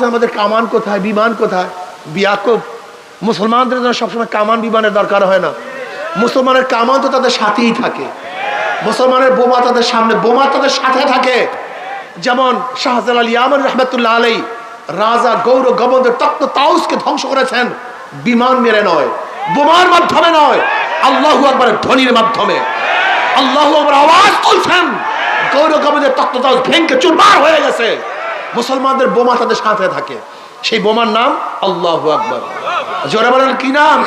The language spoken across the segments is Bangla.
আমাদের কামান কোথায়, বিমান কোথায়? বিয়াকুব, মুসলমানদের জন্য সবসময় কামান বিমানের দরকার হয় না। মুসলমানের কামান তো তাদের সাথেই থাকে। মুসলমানের বোমা তাদের সামনে, বোমা তাদের সাথে থাকে। যেমন শাহজালাল ইয়ামন রহমতুল্লাহ আলাই রাজা গৌর তক্ত তাউসকে ধ্বংস করেছেন। বিমান মেরে নয়, বোমার মাধ্যমে নয়, আল্লাহ আকবরের ধ্বনির মাধ্যমে। আল্লাহ আকবর আওয়াজ তুলছেন। গৌর গবন্দের তক্ত তাউস ভেঙ্গে চুরমার হয়ে গেছে। মুসলমানদের বোমা তাদের সাথে থাকে। সেই বোমার নাম আল্লাহ আকবর। জোরে বলেন কি নাম?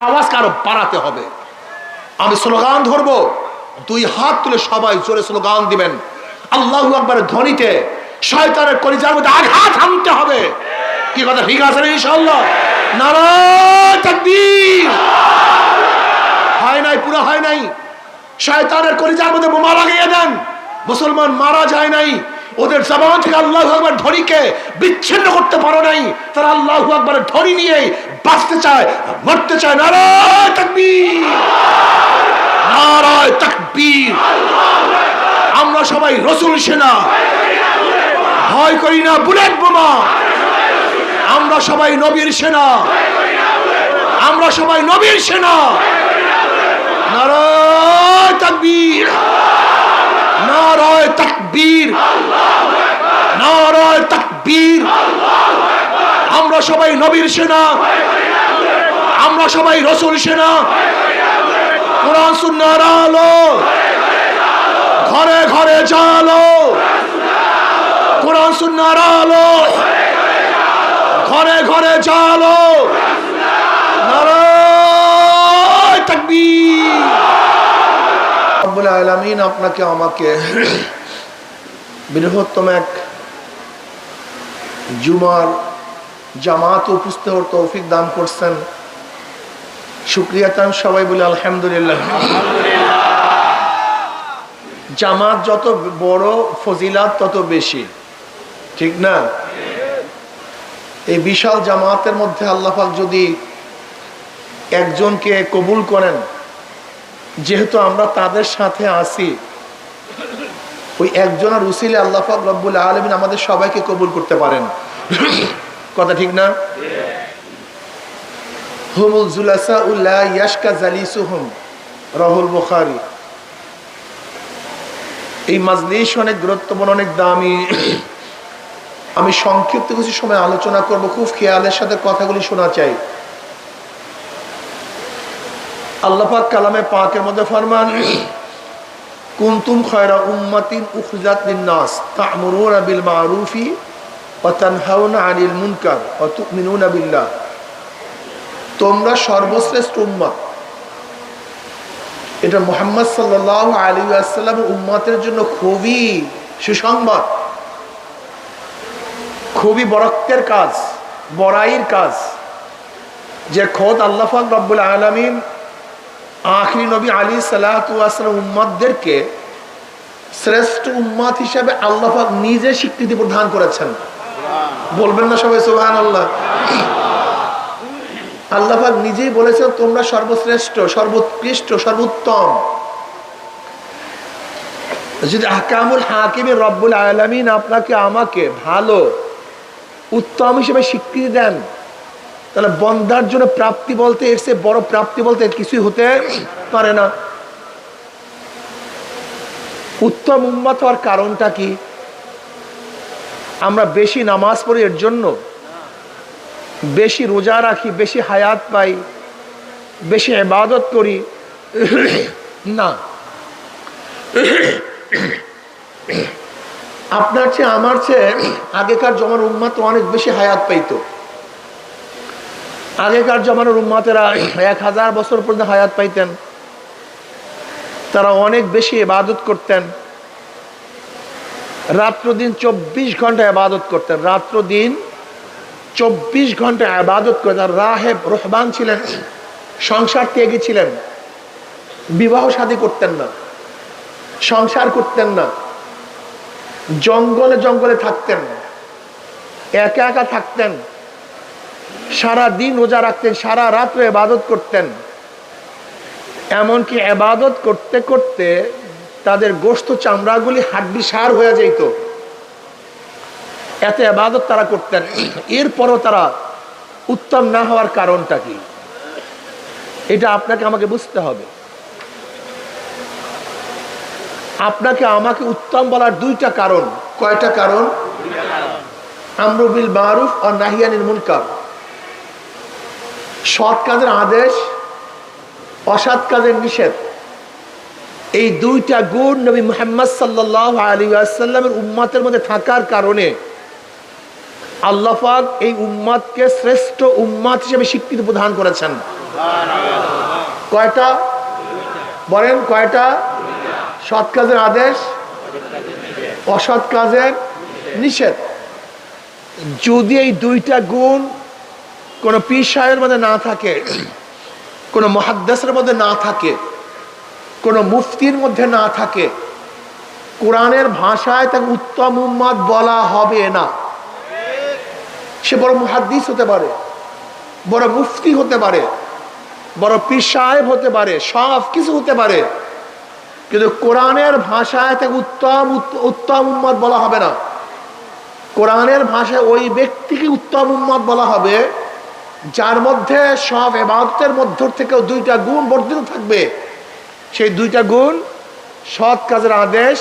আওয়াজ কারও বাড়াতে হবে। আমি স্লোগান ধরবো। দুই হাত তুলে সবাই জোরে স্লোগান দিবেন। আল্লাহ আকবরের ধ্বনিতে শয়তানের কলিজার মধ্যে আঘাত আনতে হবে। কি কথা ঠিক আছে ইনশাল্লাহ হয় নাই, পুরো হয় নাই। শয়তানের কলিজার মধ্যে বোমা লাগিয়ে দেন। মুসলমান মারা যায় নাই, ওদের জবান থেকে আল্লাহ আকবর ধ্বনিকে বিচ্ছিন্ন করতে পারো নাই, তারা আল্লাহ আকবরের ধ্বনি নিয়ে বাঁচতে চায়, মরতে চায়। নারায় তাকবীর নারায় তাকবীর। আমরা সবাই রসুল সেনা, ভয় করি না, বুলেট বোমা। আমরা সবাই নবীর সেনা, আমরা সবাই নবীর সেনা। নারায় তাকবীর। নারায় তাকবীর। নারায় তাকবীর। আমরা সবাই নবীর সেনা। আমরা সবাই রসুল সেনা। কোরআন সুন্নার আলো। ঘরে ঘরে জালো। কোরআন সুন্নার আলো। ঘরে ঘরে জালো। নারায় তাকবীর। রব্বুল আলামিন আপনাকে, আমাকে বৃহত্তম এক জুমার জামাত উপস্থিত হওয়ার তৌফিক দান করছেন। শুক্রিয়া তান সবাই বলে আলহামদুলিল্লাহ। জামাত যত বড় ফজিলাত, তত বেশি। ঠিক না? এই বিশাল জামাতের মধ্যে আল্লাহাক যদি একজনকে কবুল করেন যেহেতু আমরা তাদের সাথে আছি, ওই একজনের উসিলে আল্লাহাক রব্বুল আলমিন আমাদের সবাইকে কবুল করতে পারেন। কথা ঠিক না? হুমুল জুলাসা উল্লাহ ইয়াসকা এই মাজলিস অনেক গুরুত্বপূর্ণ, অনেক দামি। আমি সংক্ষিপ্ত কিছু সময় আলোচনা করব, খুব খেয়ালের সাথে কথাগুলি শোনা চাই। আল্লাপাক কালামে পাকের মধ্যে ফরমান, কুনতুম খয়রা উম্মাতিন বিল মা'রুফি আনিল মুনকার তোমরা সর্বশ্রেষ্ঠ এটা মোহাম্মদ সাল্লাহ আলী আসসালাম উম্মাতের জন্য খুবই সুসংবাদ। খুবই বরক্তের কাজ, বড়াইয়ের কাজ। যে খোদ আল্লাহাক রব্বুল আলমিন আখরি নবী আলী সাল্লাহাম উম্মাদদেরকে শ্রেষ্ঠ উম্মাদ হিসাবে আল্লাহাক নিজে স্বীকৃতি প্রদান করেছেন। বলবেন না সবাই সুবাহ আল্লাহ আল্লাহাক নিজেই বলেছেন, তোমরা সর্বশ্রেষ্ঠ, সর্বোৎকৃষ্ট, সর্বোত্তম। যদি আহকামুল হাকিমের রব্বুল আলমিন আপনাকে আমাকে ভালো, উত্তম হিসেবে স্বীকৃতি দেন তাহলে বন্দার জন্য প্রাপ্তি বলতে চেয়ে বড় প্রাপ্তি বলতে কিছুই হতে পারে না। উত্তম উন্মত হওয়ার কারণটা কি? আমরা বেশি নামাজ পড়ি এর জন্য, বেশি রোজা রাখি, বেশি হায়াত পাই, বেশি এবাদত করি। না। আপনার চেয়ে, আমার চেয়ে আগেকার জমার উম্মাত অনেক বেশি হায়াত পাইতো। আগেকার জমানোর উম্মাতেরা এক হাজার বছর পর্যন্ত হায়াত পাইতেন। তারা অনেক বেশি এবাদত করতেন। রাত্র দিন চব্বিশ ঘণ্টা আবাদত করতেন। রাত্র দিন চব্বিশ ঘণ্টা আবাদত করতেন রাহেব রহবান ছিলেন, সংসার ত্যাগী ছিলেন। বিবাহ শাদী করতেন না, সংসার করতেন না। জঙ্গলে জঙ্গলে থাকতেন, একা একা থাকতেন। সারা দিন রোজা রাখতেন সারা রাত্রে এবাদত করতেন। এমনকি এবাদত করতে করতে তাদের গোস্ত চামড়াগুলি হাড্ডি সার হয়ে যেত এত আবাদত তারা করতেন। এরপরও তারা উত্তম না হওয়ার কারণটা কি? এটা আপনাকে আমাকে বুঝতে হবে। আপনাকে আমাকে উত্তম বলার দুইটা কারণ। কয়টা কারণ? আমরুবিল মারুফ আর নাহিয়ানিল মুনকার। সৎ কাজের আদেশ, অসৎ কাজের নিষেধ। এই দুইটা গুণ নবী মোহাম্মদ সাল্লাহ আলী আসাল্লামের উম্মাতের মধ্যে থাকার কারণে আল্লাহাক এই উম্মাদকে শ্রেষ্ঠ উম্মাদ হিসেবে স্বীকৃতি প্রদান করেছেন। কয়টা? বলেন কয়টা? সৎ কাজের আদেশ, অসৎ কাজের নিষেধ। যদি এই দুইটা গুণ কোনো পীর সাহেবের মধ্যে না থাকে, কোনো মহাদ্দাসের মধ্যে না থাকে, কোনো মুফতির মধ্যে না থাকে, কোরআনের ভাষায় তাকে উত্তম উম্মাদ বলা হবে না। সে বড় মুহাদ্দিস হতে পারে, বড় মুফতি হতে পারে, বড় পীর সাহেব হতে পারে, সব কিছু হতে পারে, কিন্তু কোরআনের ভাষায় তাকে উত্তম উত- উত্তম উম্মত বলা হবে না। কোরআনের ভাষায় ওই ব্যক্তিকে উত্তম উম্মত বলা হবে যার মধ্যে সব এবাদতের মধ্য থেকেও দুইটা গুণ বর্ধিত থাকবে। সেই দুইটা গুণ সৎ কাজের আদেশ,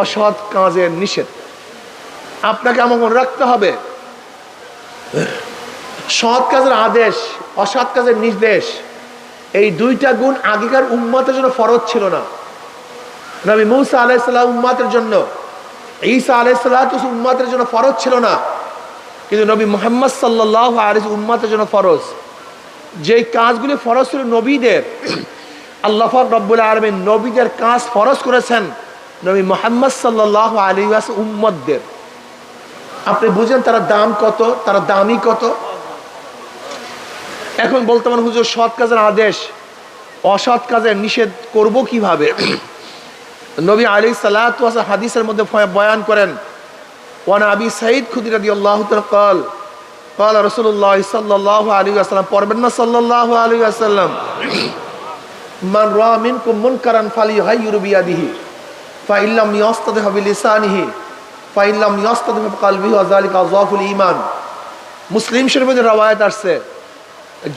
অসৎ কাজের নিষেধ। আপনাকে আমার মনে রাখতে হবে, সৎ কাজের আদেশ, অসৎ কাজের নির্দেশ, এই দুইটা গুণ আগেকার উম্মাতের জন্য ফরজ ছিল না। নবী মুসা আলাইসাল্লাম উম্মাতের জন্য, ঈসা আলাইসাল্লাহ উম্মাতের জন্য ফরজ ছিল না। কিন্তু নবী মোহাম্মদ সাল্লাহ আলিস উম্মাতের জন্য ফরজ। যে কাজগুলি ফরজ ছিল নবীদের, আল্লাহ রব্বুল আলমিন নবীদের কাজ ফরজ করেছেন নবী মোহাম্মদ সাল্লাহ আলী আস উম্মদদের আপনি বুঝেন তারা দাম কত, তারা দামি কত? এখন বলতে পারেন হুজুর, সৎ কাজের আদেশ, অসৎ কাজের নিষেধ করব কীভাবে? নবী আলী সালাত হাদিসের মধ্যে বয়ান করেন ওয়ান আবি সাইদ খুদি রাদি আল্লাহ কল কল রসুল্লাহ সাল্লাহ আলী আসাল্লাম পড়বেন না সাল্লাহ আলী আসাল্লাম মান রামিন কুমন কারান ফালি হাই ইউরুবিয়া দিহি ফাইল্লাম ইয়স্তাদ হাবি লিসানিহি ফাইল্লাম ইয়স্তাদ হাবি কালবি আজালিক আজাফুল ইমান মুসলিম শরীফের রাওয়ায়াত আসছে,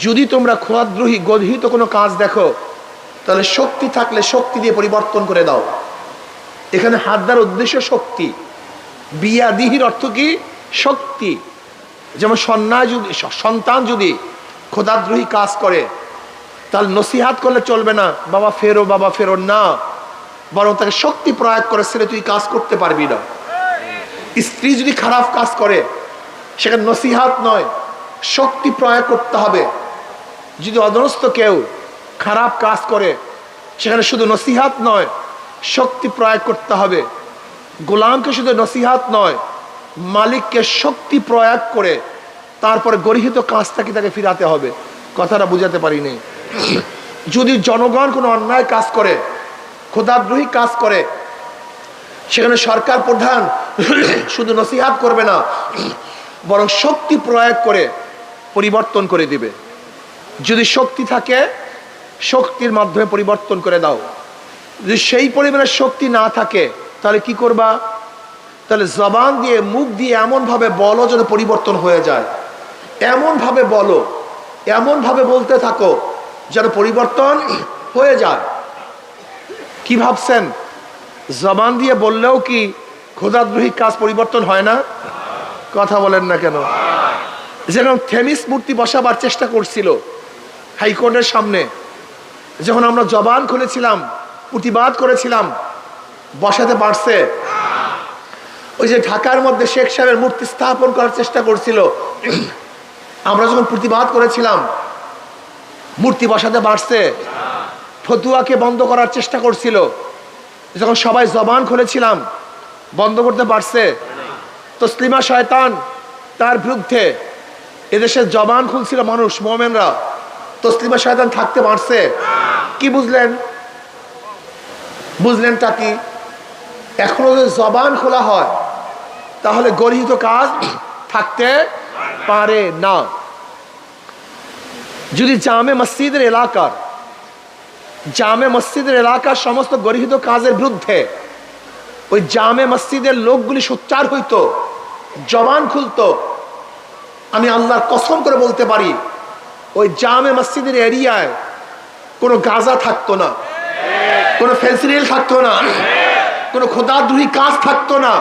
যদি তোমরা খোয়াদ্রোহী গধিত কোনো কাজ দেখো, তাহলে শক্তি থাকলে শক্তি দিয়ে পরিবর্তন করে দাও। এখানে হাত দেওয়ার উদ্দেশ্য শক্তি। বিয়াদিহির অর্থ কি? শক্তি। যেমন সন্না যদি সন্তান যদি খোদাদ্রোহী কাজ করে, তাহলে নসিহাত করলে চলবে না, বাবা ফেরো বাবা ফেরো না। বরং তাকে শক্তি প্রয়োগ করে ছেলে তুই কাজ করতে পারবি না। স্ত্রী যদি খারাপ কাজ করে, সেখানে নসিহাত নয়, শক্তি প্রয়োগ করতে হবে। যদি অধনস্থ কেউ খারাপ কাজ করে, সেখানে শুধু নসিহাত নয়, শক্তি প্রয়োগ করতে হবে। গোলামকে শুধু নসিহাত নয়, মালিককে শক্তি প্রয়োগ করে তারপরে গরিহিত কাজটাকে তাকে ফিরাতে হবে? কথাটা বুঝাতে পারিনি। যদি জনগণ কোনো অন্যায় কাজ করে ক্ষুদাদ্রোহী কাজ করে, সেখানে সরকার প্রধান শুধু নসিহাত করবে না, বরং শক্তি প্রয়োগ করে পরিবর্তন করে দিবে। যদি শক্তি থাকে, শক্তির মাধ্যমে পরিবর্তন করে দাও। যদি সেই পরিমাণে শক্তি না থাকে তাহলে কি করবা? তাহলে জবান দিয়ে, মুখ দিয়ে এমনভাবে বলো যেন পরিবর্তন হয়ে যায়। এমনভাবে বলো, এমনভাবে বলতে থাকো যেন পরিবর্তন হয়ে যায়। কি ভাবছেন? জবান দিয়ে বললেও কি ক্ষুদাদ্রোহী কাজ পরিবর্তন হয় না? কথা বলেন না কেন? যেরকম থেমিস মূর্তি বসাবার চেষ্টা করছিল হাইকোর্টের সামনে, যখন আমরা জবান খুলেছিলাম, প্রতিবাদ করেছিলাম বসাতে পারছে। ওই যে ঢাকার মধ্যে শেখ সাহেবের মূর্তি স্থাপন করার চেষ্টা করছিল। আমরা যখন প্রতিবাদ করেছিলাম, মূর্তি বসাতে পারছে। ফতুয়াকে বন্ধ করার চেষ্টা করছিল। যখন সবাই জবান খুলেছিলাম, বন্ধ করতে পারছে। তসলিমা শয়তান তার বিরুদ্ধে এদেশে জবান খুলছিল মানুষ, মোমেনরা। তসলিমা শয়তান থাকতে পারছে। কি বুঝলেন? বুঝলেনটা কি? এখনও যদি জবান খোলা হয়, তাহলে গরিহিত কাজ থাকতে পারে না। যদি জামে মসজিদের এলাকার, জামে মসজিদের এলাকার সমস্ত গরিহিত কাজের বিরুদ্ধে ওই জামে মসজিদের লোকগুলি সোচ্চার হইতো, জবান খুলতো, আমি আল্লাহর কসম করে বলতে পারি, ওই জামে মসজিদের এরিয়ায় কোনো গাজা থাকতো না, কোনো ফেন্সিরিল থাকতো না। কোনো খোদাদ্রোহী কাজ থাকতো না।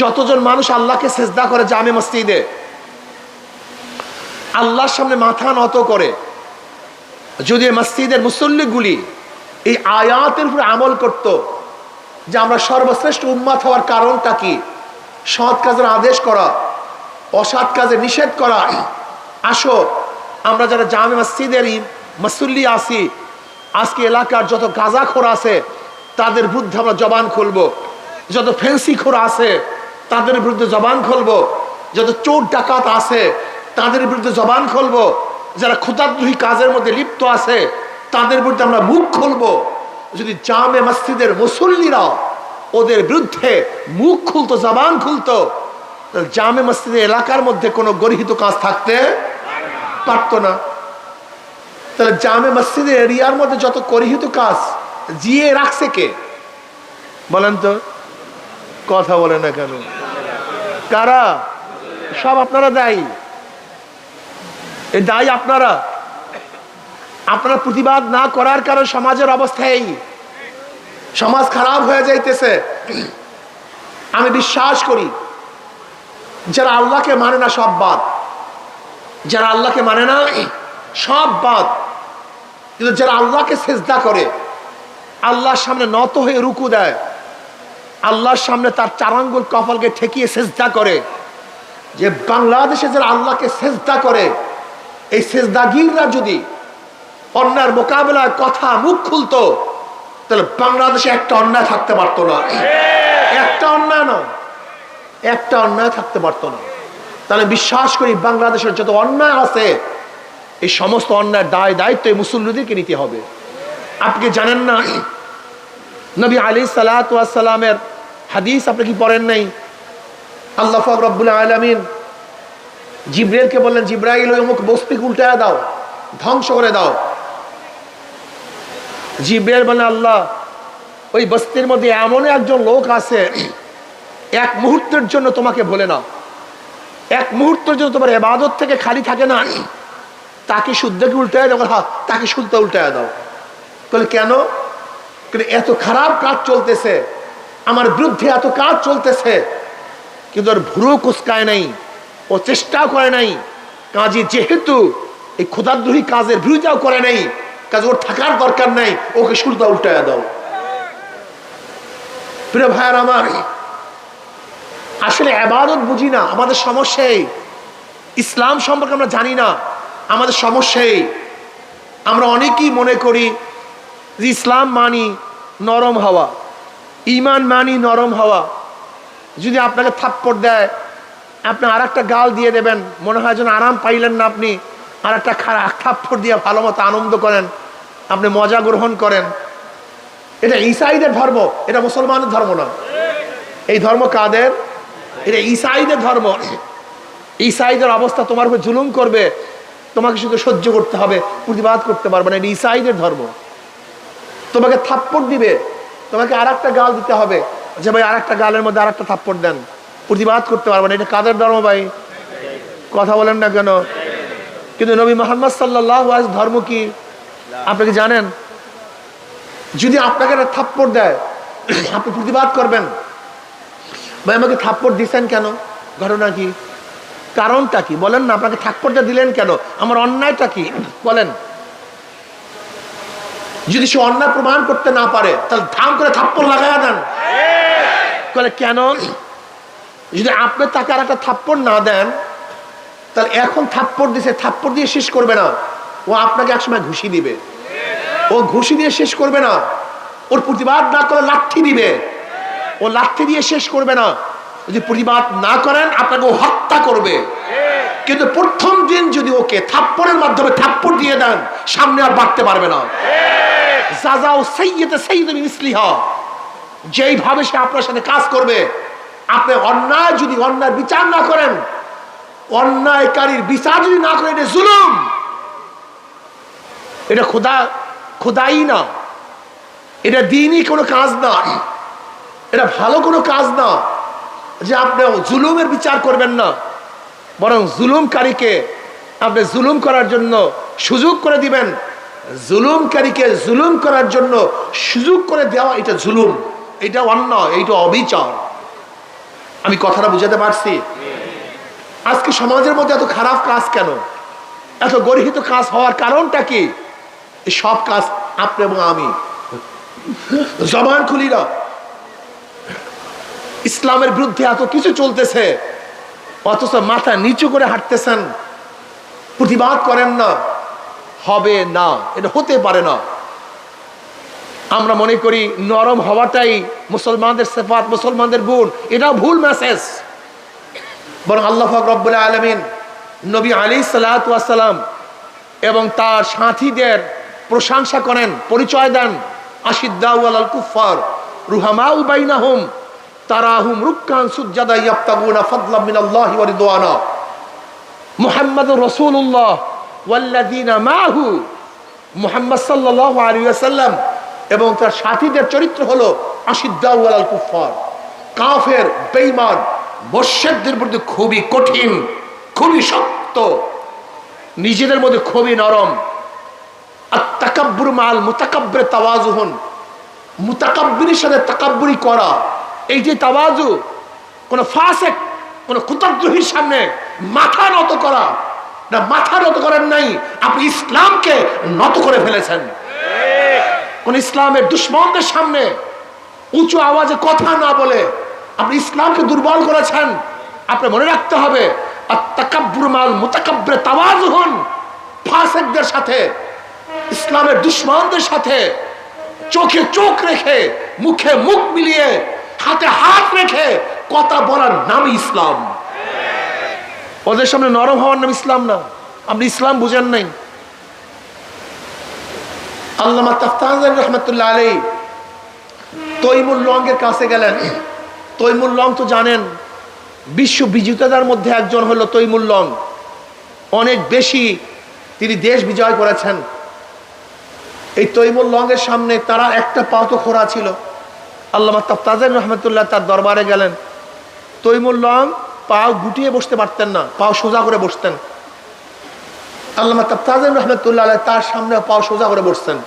যতজন মানুষ আল্লাহকে সেজদা করে জামে মসজিদে, আল্লাহর সামনে মাথা নত করে, যদি মসজিদের মুসল্লিগুলি এই আয়াতের উপরে আমল করত যে আমরা সর্বশ্রেষ্ঠ উন্মাত হওয়ার কারণটা কি? সৎ কাজের আদেশ করা, অসৎ কাজে নিষেধ করা। আসো, আমরা যারা জামে মসজিদের মুসল্লি আসি আজকে এলাকার যত গাজা গাঁজাখোর আছে তাদের বিরুদ্ধে আমরা জবান খুলবো। যত ফেন্সি খোর আছে, তাদের বিরুদ্ধে জবান খুলবো। যত চোর ডাকাত আছে, তাদের বিরুদ্ধে জবান খুলবো। যারা ক্ষুদাদ্রোহী কাজের মধ্যে লিপ্ত আছে, তাদের বিরুদ্ধে আমরা মুখ খুলবো। যদি জামে মসজিদের মুসল্লিরা ওদের বিরুদ্ধে মুখ খুলতো, জবান খুলতো জামে মসজিদের এলাকার মধ্যে কোনো গরিহিত কাজ থাকতে পারতো না। তাহলে জামে মসজিদের এরিয়ার মধ্যে যত গরিহিত কাজ জিয়ে রাখছে কে? বলেন তো, কথা বলে না কেন? কারা? সব আপনারা দায়ী। এই দায়ী আপনারা। আপনারা প্রতিবাদ না করার কারণ সমাজের অবস্থা এই। সমাজ খারাপ হয়ে যাইতেছে। আমি বিশ্বাস করি, যারা আল্লাহকে মানে না সব বাদ। যারা আল্লাহকে মানে না, সব বাদ। কিন্তু যারা আল্লাহকে সেজদা করে আল্লাহর সামনে নত হয়ে রুকু দেয়। আল্লাহর সামনে তার চারাঙ্গুল কপালকে ঠেকিয়ে সেজদা করে। যে বাংলাদেশে যারা আল্লাহকে সেজদা করে, এই সেজদাগিররা যদি অন্যার মোকাবেলায় কথা মুখ খুলতো, তাহলে বাংলাদেশে একটা অন্যায় থাকতে পারতো না। একটা অন্যায় না একটা অন্যায় থাকতে পারতো না। তাহলে বিশ্বাস করি বাংলাদেশের যত অন্যায় আছে, এই সমস্ত অন্যায়ের দায় দায়িত্ব এই মুসল্লিদেরকে নিতে হবে। আপনি জানেন না? নবী আলী সালাতামের হাদিস আপনি কি পড়েন নাই? আল্লাহ রব্বুল আলমিন জিব্রাইলকে বললেন, জিব্রাইল, ওই অমুক বস্তিকে উল্টায় দাও, ধ্বংস করে দাও। জিব্রাইল বলেন আল্লাহ, ওই বস্তির মধ্যে এমন একজন লোক আছে, এক মুহূর্তের জন্য তোমাকে বলে না এক মুহূর্তের জন্য তোমার এবাদত থেকে খালি থাকে না। তাকে শুদ্ধকে উল্টায় দাও? হ্যাঁ তাকে শুদ্ধ উল্টায় দাও। কেন? এত খারাপ কাজ চলতেছে, আমার বিরুদ্ধে এত কাজ চলতেছে, কিন্তু ওর ভুরু কুচকায় নাই, ও চেষ্টাও করে নাই, কাজে যেহেতু এই ক্ষুদাদ্রোহী কাজের বিরোধিতাও করে নাই, কাজ ওর থাকার দরকার নাই, ওকে শুরুটা উল্টায় দাও। প্রিয় ভাইয়ার আমার, আসলে আবাদত বুঝি না, আমাদের সমস্যাই ইসলাম সম্পর্কে আমরা জানি না, আমাদের সমস্যাই আমরা অনেকেই মনে করি যে ইসলাম মানি নরম হওয়া, ইমান মানি নরম হওয়া। যদি আপনাকে থাপ্পড় দেয়, আপনি আর একটা গাল দিয়ে দেবেন, মনে হয় যেন আরাম পাইলেন না আপনি আর একটা থাপ্পড় দিয়ে ভালো মতো আনন্দ করেন, আপনি মজা গ্রহণ করেন। এটা ইসাইদের ধর্ম, এটা মুসলমানের ধর্ম না এই ধর্ম কাদের? এটা ইসাইদের ধর্ম। ইসাইদের অবস্থা তোমার উপর জুলুম করবে, তোমাকে শুধু সহ্য করতে হবে, প্রতিবাদ করতে পারবে না, এটা ইসাইদের ধর্ম। তোমাকে থাপ্পড় দিবে। তোমাকে আর একটা গাল দিতে হবে। যে ভাই আর একটা গালের মধ্যে আর একটা থাপ্পড় দেন। প্রতিবাদ করতে পারবে না। এটা কাদের ধর্ম ভাই? কথা বলেন না কেন? কিন্তু নবী মোহাম্মদ সাল্লাহ ধর্ম কি? আপনি কি জানেন? যদি আপনাকে একটা থাপ্পড় দেয়, আপনি প্রতিবাদ করবেন। ভাই, আমাকে থাপ্পড় দিচ্ছেন কেন? ঘটনা কি? কারণটা কি? বলেন না, আপনাকে থাপ্পড়টা দিলেন কেন? আমার অন্যায়টা কি? বলেন। যদি সে অন্যায় প্রমাণ করতে না পারে, তাহলে ধাম করে থাপ্পড় লাগাইয়া দেন। বলে কেন? যদি আপনি তাকে আর একটা থাপ্পড় না দেন, তাহলে এখন থাপ্পড় দিছে, থাপ্পড় দিয়ে শেষ করবে না। ও আপনাকে একসময় ঘুষি দিবে। ও ঘুষি দিয়ে শেষ করবে না। ওর প্রতিবাদ না করে লাঠি দিবে। ও লাঠি দিয়ে শেষ করবে না। যদি প্রতিবাদ না করেন, আপনাকে ও হত্যা করবে। কিন্তু প্রথম দিন যদি ওকে থাপ্পড়ের মাধ্যমে থাপ্পড় দিয়ে দেন, সামনে আর বাড়তে পারবে না। যাও সেইয়েতে সেই মিসলিহা। যেইভাবে সে আপনার সাথে কাজ করবে, আপনি অন্যায় যদি অন্যায় বিচার না করেন, অন্যায়কারীর বিচার যদি না করেন, এটা জুলুম। এটা খোদা, খোদাই না। এটা দিনই কোনো কাজ না। এটা ভালো কোনো কাজ না যে আপনি জুলুমের বিচার করবেন না। বরং জুলুমকারীকে আপনি জুলুম করার জন্য সুযোগ করে দিবেন। জুলুমকারীকে জুলুম করার জন্য সুযোগ করে দেওয়া এটা জুলুম। এটা অন্য এইটা অবিচার। আমি কথাটা বুঝাতে পারছি? আজকে সমাজের মধ্যে এত খারাপ কাজ কেন? এত গর্হিত কাজ হওয়ার কারণটা কি? সব কাজ আপনি এবং আমি। জবান খুলি না। ইসলামের বিরুদ্ধে এত কিছু চলতেছে, অথচ মাথা নিচু করে হাঁটতেছেন, প্রতিবাদ করেন না। হবে না। এটা হতে পারে না। আমরা মনে করি নরম হওয়াটাই মুসলমানদের সেফাত, মুসলমানদের গুণ। এটা ভুল মেসেজ বরং আল্লাহ রব্বুল আলমিন নবী আলী সালাম এবং তার সাথীদের প্রশংসা করেন, পরিচয় দেন। আশিদ্দাউল কুফার রুহামা এবং তার সাথীদের চরিত্র হলো আশিদ্দাউল কুফার, বেঈমান মোর্শেদদের মধ্যে খুবই কঠিন, খুবই শক্ত, নিজেদের মধ্যে খুবই নরম। মাল তাকাব্বুরি করা। এই যে তাওয়াজু কোন ফাসেক, কোন কুতদ্রোহীর সামনে মাথা নত করা। না, মাথা নত করেন নাই। আপনি ইসলামকে নত করে ফেলেছেন। কোন ইসলামের দুশ্মনদের সামনে উঁচু আওয়াজে কথা না বলে আপনি ইসলামকে দুর্বল করেছেন। আপনি মনে রাখতে হবে আর তাকাব্বুর মাল মুতাকাব্বরে তাওয়াজ হন ফাসেকদের সাথে, ইসলামের দুশ্মনদের সাথে চোখে চোখ রেখে, মুখে মুখ মিলিয়ে, হাতে হাত রেখে কথা বলার নাম ইসলাম। ওদের সামনে নরম হওয়ার নাম ইসলাম না। আপনি ইসলাম বুঝেন নাই। তৈমুল কাছে গেলেন। তৈমুল লং তো জানেন মধ্যে একজন হলো তৈমুল লং। অনেক বেশি তিনি দেশ বিজয় করেছেন। এই তৈমুল সামনে তারা একটা পাও তো খোরা ছিল। আল্লামা তাফতাজেন রহমতুল্লাহ তার দরবারে গেলেন। তৈমুল লং পাও গুটিয়ে বসতে পারতেন না, পাও সোজা করে বসতেন। রহমতুল্লাহ তার সামনে পাও সোজা করে বসতেন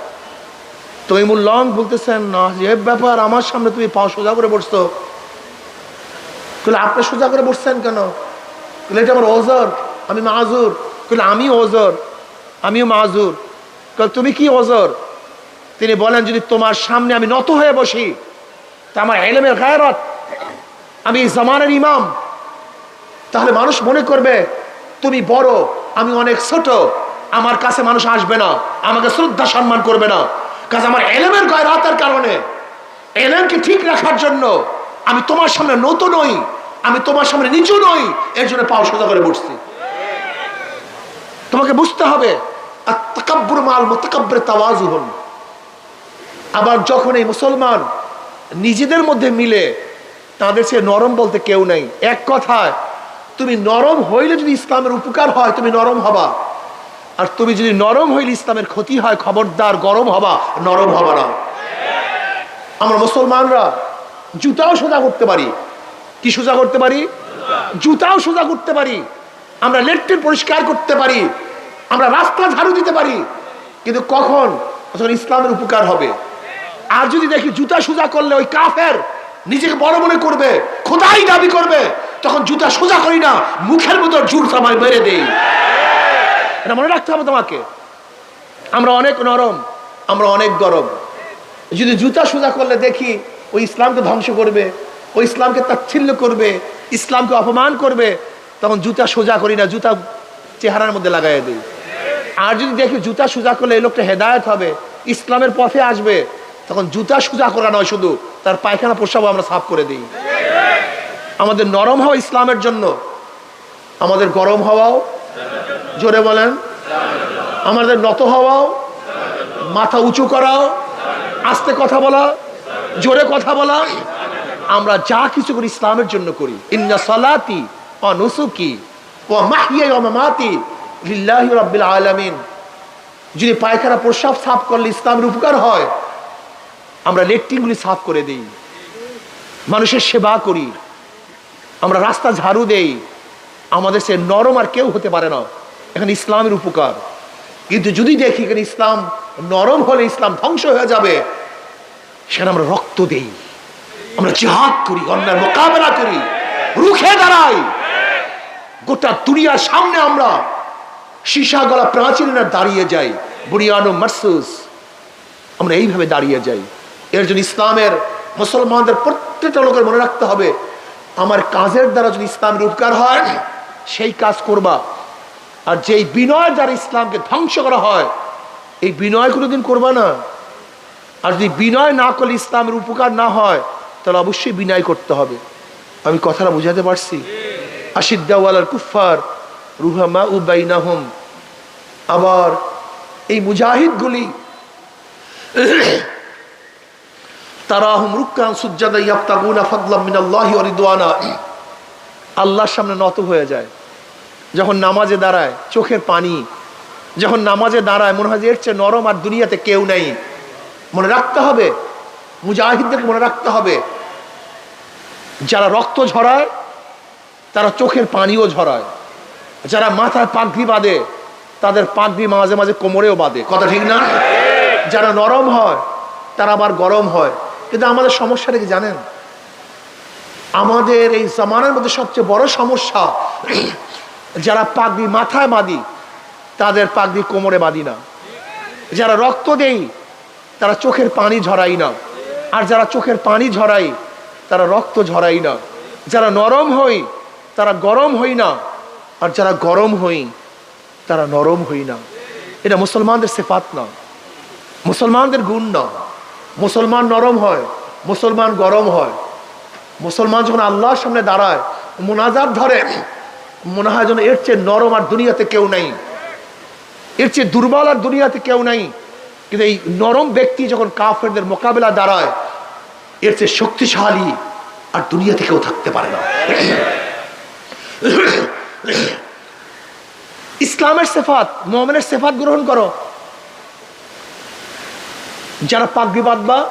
তৈমুল লং বলতেছেন, না, যে ব্যাপার, আমার সামনে তুমি পাও সোজা করে বসতো আপনি সোজা করে বসছেন কেন? এটা আমার ওজর, আমি মাজুর আমি ওজর, আমিও মাজুর তুমি কি ওজর? তিনি বলেন, যদি তোমার সামনে আমি নত হয়ে বসি, তা আমার এলেমের গায়রত, আমি জামানের ইমাম তাহলে মানুষ মনে করবে, তুমি বড়, আমি অনেক ছোট, আমার কাছে মানুষ আসবে না, আমাকে শ্রদ্ধা সম্মান করবে না। কাজ আমার এলেমের গায়রাতের কারণে। এলেমকে ঠিক রাখার জন্য? আমি তোমার সামনে নত নই, আমি তোমার সামনে নিচু নই, এর জন্য পাও সোজা করে বসছি। তোমাকে বুঝতে হবে আবার যখন এই মুসলমান নিজেদের মধ্যে মিলে, তাদের সে নরম বলতে কেউ নেই। এক কথায় তুমি নরম হইলে যদি ইসলামের উপকার হয়, তুমি নরম হবা। আর তুমি যদি নরম হইলে ইসলামের ক্ষতি হয়, খবরদার গরম হবা, নরম হবা না। আমরা মুসলমানরা জুতাও সোজা করতে পারি। কি সোজা করতে পারি? জুতাও সোজা করতে পারি। আমরা লেট্রিন পরিষ্কার করতে পারি। আমরা রাস্তা ঝাড়ু দিতে পারি। কিন্তু কখন? যখন ইসলামের উপকার হবে। আর যদি দেখি জুতা সোজা করলে ওই কাফের নিজেকে বড় মনে করবে, খোদাই দাবি করবে তখন জুতা সোজা করি না, মুখের মতো জুর সময় মেরে দেই। এটা মনে রাখতে হবে তোমাকে। আমরা অনেক নরম, আমরা অনেক গরম। যদি জুতা সোজা করলে দেখি ওই ইসলামকে ধ্বংস করবে ওই ইসলামকে তাচ্ছিল্য করবে, ইসলামকে অপমান করবে, তখন জুতা সোজা করি না, জুতা চেহারার মধ্যে লাগাই দিই। আর যদি দেখি জুতা সোজা করলে এই লোকটা হেদায়ত হবে, ইসলামের পথে আসবে, তখন জুতা সোজা করা নয় শুধু, তার পায়খানা পোশাকও আমরা সাফ করে দিই। আমাদের নরম হওয়া ইসলামের জন্য। আমাদের গরম হওয়াও, জোরে বলেন। আমাদের নত হওয়াও, মাথা উঁচু করাও আস্তে কথা বলা, জোরে কথা বলা, আমরা যা কিছু করি ইসলামের জন্য করি। ইন্না সালাতি ও নুসুকি ও মাহিয়া ও লিল্লাহি আলামিন। যদি পায়খানা প্রস্রাব সাফ করলে ইসলামের উপকার হয়, আমরা লেট্রিনগুলি সাফ করে দিই। মানুষের সেবা করি। আমরা রাস্তা ঝাড়ু দেই, আমাদের সে নরম আর কেউ হতে পারে না। এখানে ইসলামের উপকার। কিন্তু যদি দেখি এখানে ইসলাম নরম হলে ইসলাম ধ্বংস হয়ে যাবে, সেখানে আমরা রক্ত দেই। আমরা জিহাদ করি, অন্যায় মোকাবেলা করি, রুখে দাঁড়াই। গোটা দুনিয়ার সামনে আমরা সীসা গলা প্রাচীর দাঁড়িয়ে যাই। বুড়িয়ানো মার্সুস, আমরা এইভাবে দাঁড়িয়ে যাই। এর জন্য ইসলামের মুসলমানদের প্রত্যেকটা লোকের মনে রাখতে হবে আমার কাজের দ্বারা যদি ইসলামের উপকার হয়, সেই কাজ করবা। আর যেই বিনয় দ্বারা ইসলামকে ধ্বংস করা হয়, এই বিনয় কোনোদিন করবা না। আর যদি বিনয় না করলে ইসলামের উপকার না হয়, তাহলে অবশ্যই বিনয় করতে হবে। আমি কথাটা বুঝাতে পারছি? আশিদ্দাওয়ালার কুফার রুহামা উবাইনাহম আবার এই মুজাহিদগুলি তারাহুম রুক্কান সুজ্জাদা ইয়াবতাগুনা ফাদলাম মিনাল্লাহি ওয়া রিদওয়ানা। আল্লাহর সামনে নত হয়ে যায়। যখন নামাজে দাঁড়ায়, চোখের পানি। যখন নামাজে দাঁড়ায়, মনে হয় যে এর চেয়ে নরম আর দুনিয়াতে কেউ নেই। মনে রাখতে হবে। মুজাহিদদেরকে মনে রাখতে হবে। যারা রক্ত ঝরায়, তারা চোখের পানিও ঝরায়। যারা মাথায় পাগড়ি বাঁধে, তাদের পাগড়ি মাঝে মাঝে কোমরেও বাঁধে। কথা ঠিক না? যারা নরম হয়, তারা আবার গরম হয়। কিন্তু আমাদের সমস্যাটা কি জানেন? আমাদের এই জামানের মধ্যে সবচেয়ে বড় সমস্যা যারা পাগড়ি মাথায় বাঁধি, তাদের পাগড়ি কোমরে বাঁধি না। যারা রক্ত দেই, তারা চোখের পানি ঝরাই না। আর যারা চোখের পানি ঝরাই, তারা রক্ত ঝরাই না। যারা নরম হই, তারা গরম হই না। আর যারা গরম হই, তারা নরম হই না। এটা মুসলমানদের সেফাত না। মুসলমানদের গুণ না। মুসলমান নরম হয়, মুসলমান গরম হয়। মুসলমান যখন আল্লাহর সামনে দাঁড়ায়, মোনাজাত ধরে, মনে হয় যেন এর চেয়ে নরম আর দুনিয়াতে কেউ নেই। এর চেয়ে দুর্বল আর দুনিয়াতে কেউ নেই। কিন্তু এই নরম ব্যক্তি যখন কাফেরদের মোকাবেলা দাঁড়ায়, এর চেয়ে শক্তিশালী আর দুনিয়াতে কেউ থাকতে পারে না। ইসলামের সেফাত মোহামেনের সেফাত গ্রহণ করো। যারা পাগড়ি বাঁধবা,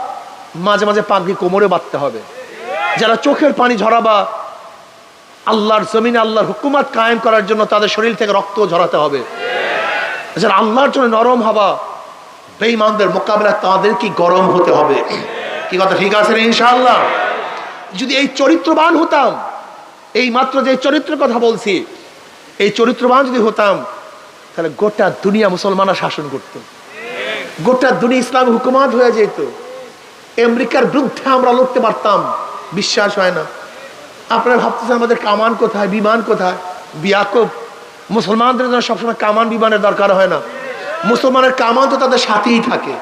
মাঝে মাঝে পাগড়ি কোমরে বাঁধতে হবে। যারা চোখের পানি ঝরাবা, আল্লাহর জমিনে আল্লাহর হুকুমাত কায়েম করার জন্য তাদের শরীর থেকে রক্ত ঝরাতে হবে। যারা আল্লাহর জন্য নরম হবা, বেঈমানদের মোকাবেলা তাদের কি গরম হতে হবে? কি কথা ঠিক আছে ইনশাআল্লাহ? যদি এই চরিত্রবান হতাম, এই মাত্র যে চরিত্রের কথা বলছি, এই চরিত্রবান যদি হতাম, তাহলে গোটা দুনিয়া মুসলমানরা শাসন করত। গোটা দুনিয়া ইসলাম হুকুমাত হয়ে যেত। আমেরিকার বিরুদ্ধে আমরা লড়তে পারতাম, বিশ্বাস হয় না। আপনারা ভাবতেছেন আমাদের কামান কোথায়, বিমান কোথায়? বিয়াকব, মুসলমানদের জন্য সবসময় কামান বিমানের দরকার হয় না। মুসলমানের কামান তো তাদের সাথেই থাকে।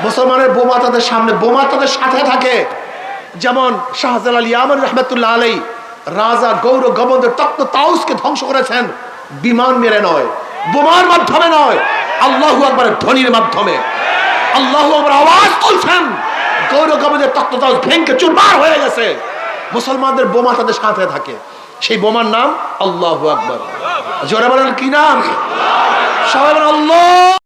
মুসলমানের বোমা তাদের সামনে, বোমা তাদের সাথে থাকে। যেমন শাহজালাল ইয়ামন রহমতুল্লাহ আলাই রাজা, গৌর গবন্দের তত্ত্ব তাউসকে ধ্বংস করেছেন। বিমান মেরে নয়, বোমার মাধ্যমে নয়। আল্লাহ আকবরের ধ্বনির মাধ্যমে। আল্লাহ আকবর আওয়াজ তুলছেন। গৌর গবন্দের তক্ত তাউস ভেঙ্গে চুরমার হয়ে গেছে। মুসলমানদের বোমা তাদের সাথে থাকে। সেই বোমার নাম আল্লাহ আকবর। জোরে বলেন কি নাম? সবাই বলেন আল্লাহ।